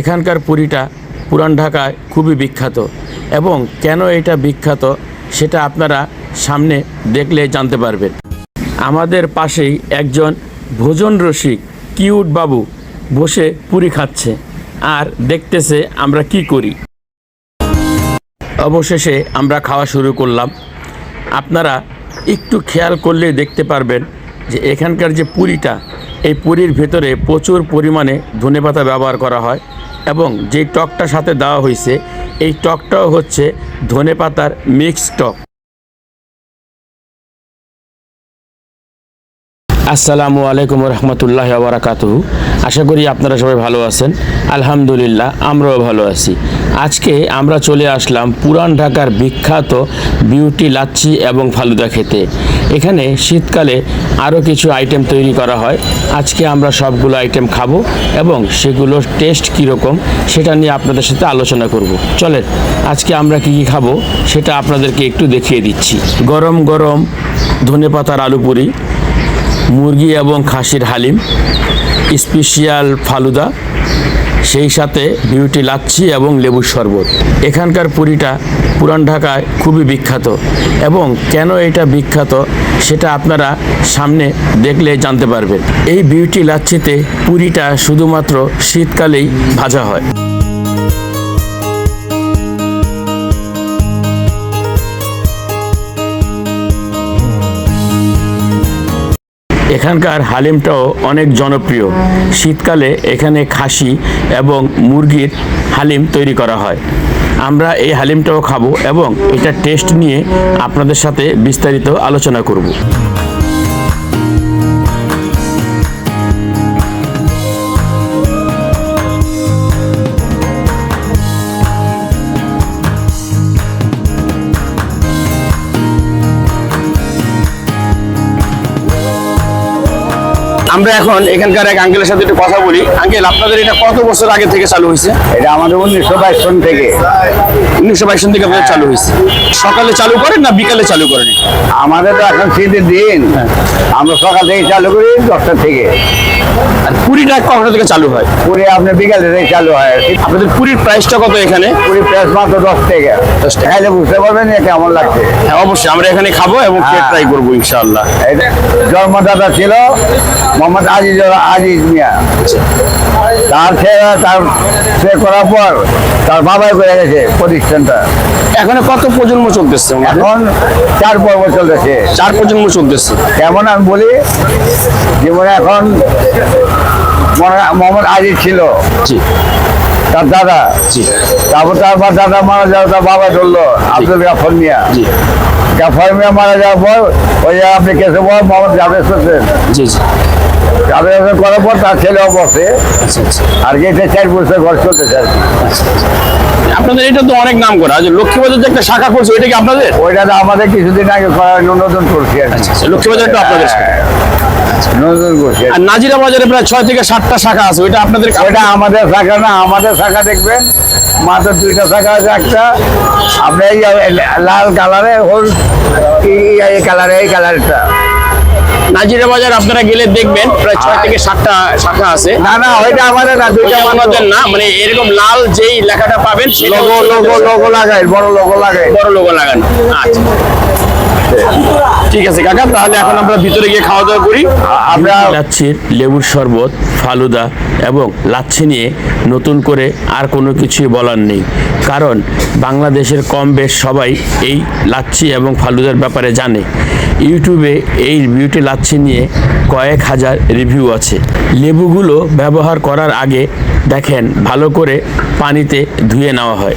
এখানকার পুরীটা পুরান ঢাকায় খুবই বিখ্যাত। এবং কেন এটা বিখ্যাত সেটা আপনারা সামনে দেখলে জানতে পারবেন। আমাদের পাশেই একজন ভোজন রসিক, কিউট বাবু, বসে পুরি খাচ্ছে আর দেখতেছে আমরা কি করি। অবশেষে আমরা খাওয়া শুরু করলাম। আপনারা একটু খেয়াল করলে দেখতে পারবেন যে এখানকার যে পুরিটা এই পুরীর ভেতরে প্রচুর পরিমাণে ধনেপাতা ব্যবহার করা হয় এবং যেই টকটা সাথে দেওয়া হয়েছে, এই টকটাও হচ্ছে ধনেপাতার মিক্সড টক। আসসালামু আলাইকুম রহমতুল্লাহ বারাকাতুহু আশা করি আপনারা সবাই ভালো আছেন। আলহামদুলিল্লাহ, আমরাও ভালো আছি। আজকে আমরা চলে আসলাম পুরান ঢাকার বিখ্যাত বিউটি লাচ্ছি এবং ফালুদা খেতে। এখানে শীতকালে আরও কিছু আইটেম তৈরি করা হয়। আজকে আমরা সবগুলো আইটেম খাব এবং সেগুলোর টেস্ট কীরকম সেটা নিয়ে আপনাদের সাথে আলোচনা করব। চলেন, আজকে আমরা কী কী খাব সেটা আপনাদেরকে একটু দেখিয়ে দিচ্ছি। গরম গরম ধনেপাতার আলু পুরি মুরগি এবং খাসির হালিম, স্পেশিয়াল ফালুদা, সেই সাথে বিউটি লাচ্ছি এবং লেবুর শরবত। এখানকার পুরিটা পুরান ঢাকায় খুবই বিখ্যাত। এবং কেন এটা বিখ্যাত সেটা আপনারা সামনে দেখলে জানতে পারবেন। এই বিউটি লাচ্ছিতে পুরিটা শুধুমাত্র শীতকালেই ভাজা হয়। এখানকার হালিমটাও অনেক জনপ্রিয়। শীতকালে এখানে খাসি এবং মুরগির হালিম তৈরি করা হয়। আমরা এই হালিমটাও খাব এবং এটা টেস্ট নিয়ে আপনাদের সাথে বিস্তারিত আলোচনা করব। আমরা এখন এখানকার এক আঙ্কেলের সাথে একটু কথা বলি। আঙ্কেল আপনাদের এটা কত বছর আগে থেকে চালু হয়েছে? এটা আমাদের উনিশশো বাইশ সন থেকে। উনিশশো বাইশ সন থেকে আপনাদের চালু হয়েছে। সকালে চালু করেন না বিকালে চালু করেন? আমাদের তো এখন শীতের দিন আমরা সকাল থেকে চালু করি দশটা থেকে। আর পুরিটা কখনো থেকে চালু হয়? পুরি আপনার বিকালে থেকে চালু হয় আপনাদের পুরীর প্রাইসটা কত এখানে? পুরি প্রেস মাত্র দশ থেকে দশ টাকা। বুঝতে পারবেন কেমন লাগছে। হ্যাঁ অবশ্যই। আমরা এখানে খাব এবং হ্যাঁ। ট্রাই করব ইনশাআল্লাহ। এটা জন্মদাতা ছিল মোহাম্মদ আজিজ আজিজ মিয়া। তার ছেলে তার সে করার পর তার বাবাই করে গেছে প্রতিষ্ঠানটা। এখন কত প্রজন্ম চলতেছে? এখন চার পর্ব চলতেছে। চার প্রজন্ম চলতেছে। কেমন আমি বলি জীবনে এখন মোহাম্মদ আজিজ ছিল। তার দাদা। জি। তারপর তারপর দাদা মারা যাওয়ার তার বাবা ধরলো আব্দুল গাফর মিয়া। জি। গাফর মিয়া মারা যাওয়ার পর ওই আপনি কেসে পর মোহাম্মদ জাভেদ হোসেন। জি জি। জাভেদ হোসেন করার পর তার ছেলে বসে আচ্ছা আচ্ছা। আর গেছে চার বছর ঘর চলতেছে আর কি। আপনাদের এটা তো অনেক নাম করা। যে লক্ষ্মীবাজার যে একটা শাখা করছে ওইটা কি আপনাদের? ওইটা আমাদের কিছুদিন আগে করা নতুন করছি আর কি। লক্ষ্মীবাজারটা আপনাদের করছি আর। নাজিরা বাজারে প্রায় ছয় থেকে সাতটা শাখা আছে ওইটা আপনাদের ওইটা আমাদের শাখা না আমাদের শাখা দেখবেন। মাত্র দুইটা শাখা আছে একটা আপনি এই লাল কালারে হল এই কালারে এই কালারটা। নাজিরা বাজার আপনারা গেলে দেখবেন প্রায় ছয় থেকে সাতটা শাখা আছে। না না ওইটা আমাদের না দুইটা আমাদের। না মানে এরকম লাল যেই লেখাটা পাবেন সেটা লোগো লোগো লোগো লাগাই বড় লোগো লাগাই। বড় লোগো লাগানো আচ্ছা। ঠিক আছে, কাকা, তাহলে এখন আমরা ভিতরে গিয়ে খাওয়া দাওয়া করি। আমরা লাচ্ছির লেবুর শরবত, ফালুদা এবং লাচ্ছি নিয়ে নতুন করে আর কোনো কিছুই বলার নেই। কারণ বাংলাদেশের কম বেশ সবাই এই লাচ্ছি এবং ফালুদার ব্যাপারে জানে। ইউটিউবে এই বিউটি লাচ্ছি নিয়ে কয়েক হাজার রিভিউ আছে। লেবুগুলো ব্যবহার করার আগে দেখেন, ভালো করে পানিতে ধুয়ে নেওয়া হয়।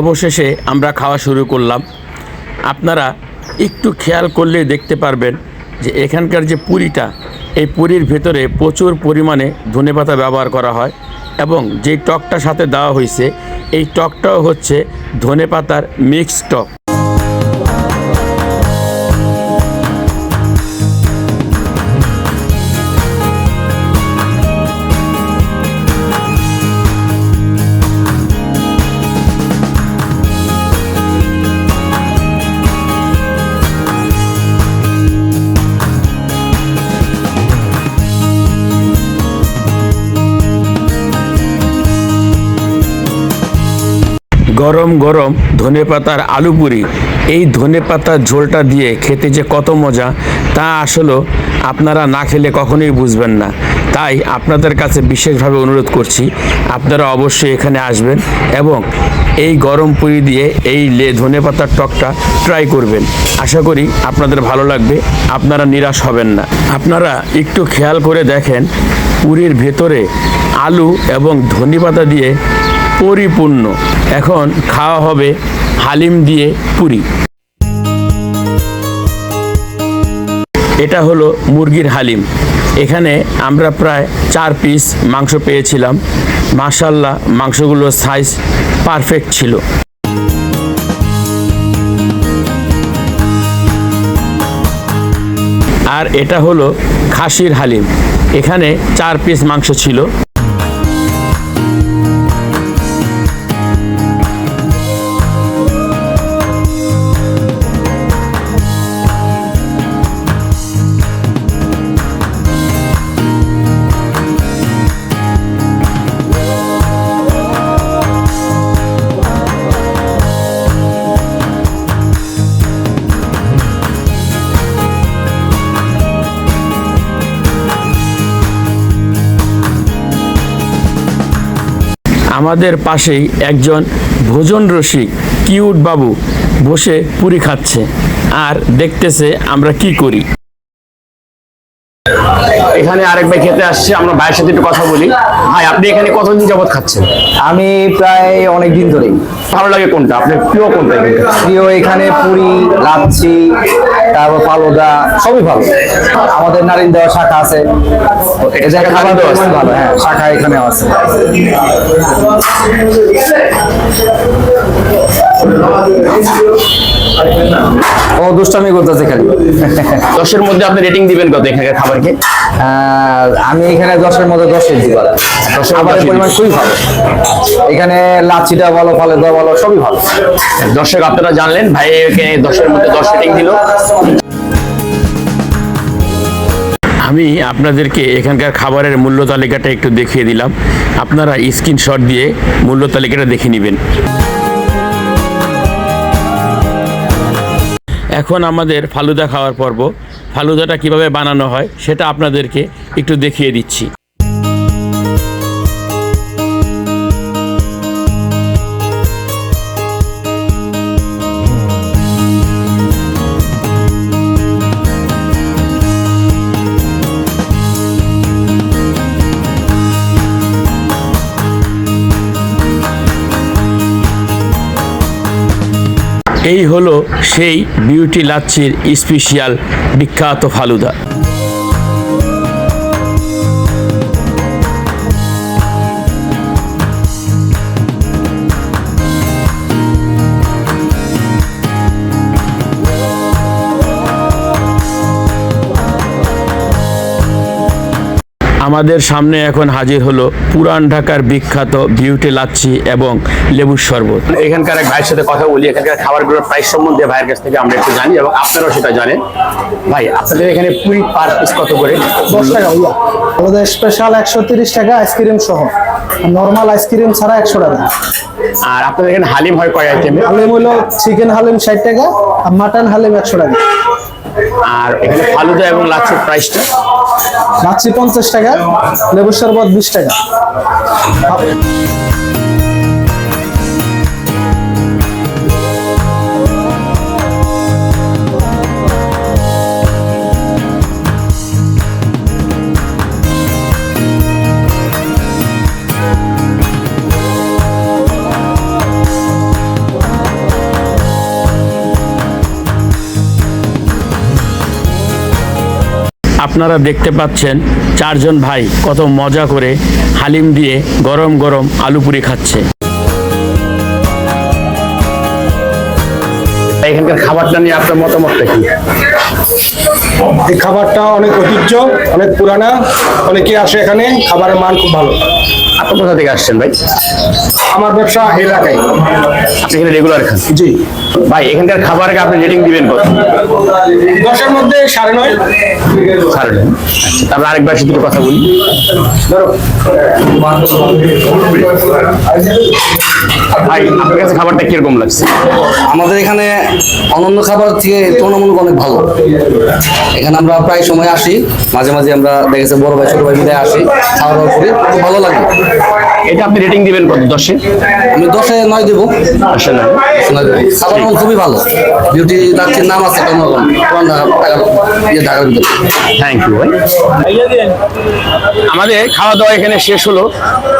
অবশেষে আমরা খাওয়া শুরু করলাম। আপনারা একটু খেয়াল করলে দেখতে পারবেন যে এখানকার যে পুরিটা, এই পুরীর ভেতরে প্রচুর পরিমাণে ধনেপাতা ব্যবহার করা হয় এবং যে টকটা সাথে দেওয়া হয়েছে, এই টকটাও হচ্ছে ধনেপাতার মিক্সড টক গরম গরম ধনেপাতার আলু পুরি। এই ধনেপাতার ঝোলটা দিয়ে খেতে যে কত মজা, তা আসলে আপনারা না খেলে কখনোই বুঝবেন না। তাই আপনাদের কাছে বিশেষভাবে অনুরোধ করছি, আপনারা অবশ্যই এখানে আসবেন এবং এই গরম পুরি দিয়ে এই লে ধনেপাতার টকটা ট্রাই করবেন। আশা করি আপনাদের ভালো লাগবে, আপনারা নিরাশ হবেন না। আপনারা একটু খেয়াল করে দেখেন, পুরীর ভেতরে আলু এবং ধনেপাতা দিয়ে পরিপূর্ণ। এখন খাওয়া হবে হালিম দিয়ে পুরি। এটা হলো মুরগির হালিম। এখানে আমরা প্রায় চার পিস মাংস পেয়েছিলাম। মাশাল্লাহ মাংসগুলোর সাইজ পারফেক্ট ছিল। আর এটা হলো খাসির হালিম। এখানে চার পিস মাংস ছিল। আমাদের পাশেই একজন ভোজন রসিক, কিউট বাবু, বসে পুরি খাচ্ছে। আর দেখতেছে আমরা কি করি। এখানে আরেক ভাই খেতে আসছে আমরা ভাইয়ের সাথে একটু কথা বলি। ভাই আপনি এখানে কতদিন যাবত খাচ্ছেন? আমি প্রায় অনেক দিন ধরেই। ভালো লাগে কোনটা? আপনার প্রিয় কোনটা প্রিয় এখানে পুরি লাচ্ছি তারপর পালোদা সবই ভালো। আমাদের নারিন দেওয়া শাখা আছে। এটা জায়গা খাবার দেওয়া আছে? ভালো হ্যাঁ শাখা এখানে আছে। ও দুষ্টামি করতেছে খালি। দশের মধ্যে আপনি রেটিং দিবেন কত এখানকার খাবারকে? আমি এখানে দশের মধ্যে দশের দিব। দশের খাবারের পরিমাণ খুবই ভালো। এখানে লাচ্ছিটা ভালো ফালুদা ভালো সবই ভালো। দর্শক আপনারা জানলেন ভাই এখানে দশের মধ্যে দশ রেটিং দিল। আমি আপনাদেরকে এখানকার খাবারের মূল্য তালিকাটা একটু দেখিয়ে দিলাম। আপনারা স্ক্রিনশট দিয়ে মূল্য তালিকাটা দেখে নেবেন। এখন আমাদের ফালুদা খাওয়ার পর্ব। ফালুদাটা কীভাবে বানানো হয় সেটা আপনাদেরকে একটু দেখিয়ে দিচ্ছি। এই হলো সেই বিউটি লাচ্ছির স্পেশিয়াল বিখ্যাত ফালুদা। আমাদের সামনে এখন হাজির হলো পুরান ঢাকার বিখ্যাত বিউটি লাচ্ছি এবং লেবুর শরবত। এখানকার এক ভাইয়ের সাথে কথা বলি এখানকার খাবারগুলোর প্রাইস সম্বন্ধে ভাইয়ের কাছ থেকে আমরা একটু জানি এবং আপনারাও সেটা জানেন। ভাই আপনাদের এখানে পুরি পার পিস কত করে? দশ টাকা ভাইয়া। আমাদের স্পেশাল একশো তিরিশ টাকা আইসক্রিম সহ। নর্মাল আইসক্রিম ছাড়া একশো টাকা। আর আপনাদের এখানে হালিম হয় কয় আইটেমে হালিম হলো চিকেন হালিম ষাট টাকা আর মাটন হালিম একশো টাকা। আর এখানে ফালুদা এবং লাচ্ছির প্রাইসটা লাচ্ছি পঞ্চাশ টাকা লেবুর শরবত বিশ টাকা। আপনারা দেখতে পাচ্ছেন চারজন ভাই কত মজা করে হালিম দিয়ে গরম গরম আলু পুরি খাচ্ছে। এখানকার খাবারটা নিয়ে আপনার মতামতটা কি? এই খাবারটা অনেক ঐতিহ্য অনেক পুরানা অনেকে আসে এখানে খাবারের মান খুব ভালো। আপনি কোথা থেকে আসছেন ভাই? আমার ব্যবসা এলাকায়। আপনি এখানে রেগুলার খান? জি। ভাই এখানকার খাবারকে আপনি রেটিং দিবেন কত? দশের মধ্যে সাড়ে নয়। সাড়ে নয়। আচ্ছা তারপর আরেকবার সাথে একটু কথা বলি। ভাই আপনার কাছে খাবারটা কীরকম লাগছে? আমাদের এখানে অনন্য খাবার থেকে তুলনামূলক অনেক ভালো। এখানে আমরা প্রায় সময় আসি। মাঝে মাঝে আমরা দেখেছি বড় ভাই ছোট ভাই মিলে আসি খাওয়া দাওয়া করি। খুব ভালো লাগে। এটা আপনি রেটিং দিবেন কত দশে? আমি দশে নয় দেবো। দশে নয়। নয় দেবো। খাবার খুবই ভালো। বিউটি রাত্রির নাম আছে ইয়ে থ্যাংক ইউ ভাই। আমাদের খাওয়া দাওয়া এখানে শেষ হলো।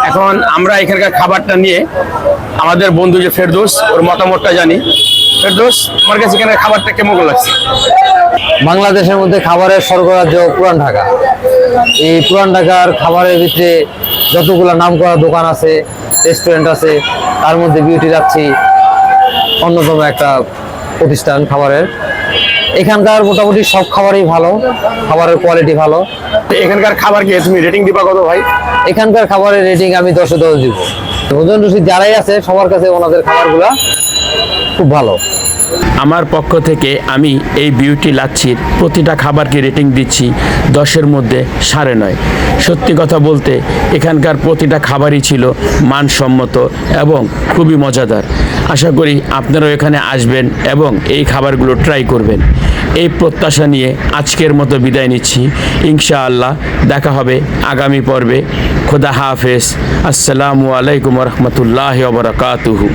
এখন আমরা এখানকার খাবারটা নিয়ে আমাদের বন্ধু যে ফেরদোস ওর মতামতটা জানি। ফেরদোস আমার কাছে এখানে খাবারটা কেমন লাগছে? বাংলাদেশের মধ্যে খাবারের স্বর্গরাজ্য পুরান ঢাকা। এই পুরান ঢাকার খাবারের ভিতরে যতগুলো নাম করা দোকান আছে রেস্টুরেন্ট আছে তার মধ্যে বিউটি রাখছি। অন্যতম একটা প্রতিষ্ঠান খাবারের। এখানকার মোটামুটি সব খাবারই ভালো খাবারের কোয়ালিটি ভালো। তো এখানকার খাবারকে তুমি রেটিং দিবা কত ভাই? এখানকার খাবারের রেটিং আমি দশে দশ দিব। ওজন রসিদ যারাই আছে সবার কাছে ওনাদের খাবারগুলা খুব ভালো। আমার পক্ষ থেকে আমি এই বিউটি লাচ্ছির প্রতিটা খাবারকে রেটিং দিচ্ছি দশের মধ্যে সাড়ে নয়। সত্যি কথা বলতে, এখানকার প্রতিটা খাবারই ছিল মানসম্মত এবং খুবই মজাদার। আশা করি আপনারাও এখানে আসবেন এবং এই খাবারগুলো ট্রাই করবেন। এই প্রত্যাশা নিয়ে আজকের মতো বিদায় নিচ্ছি। ইনশাআল্লাহ দেখা হবে আগামী পর্বে। খোদা হাফেজ। আসসালামু আলাইকুম রহমতুল্লাহ বরকাতুহু।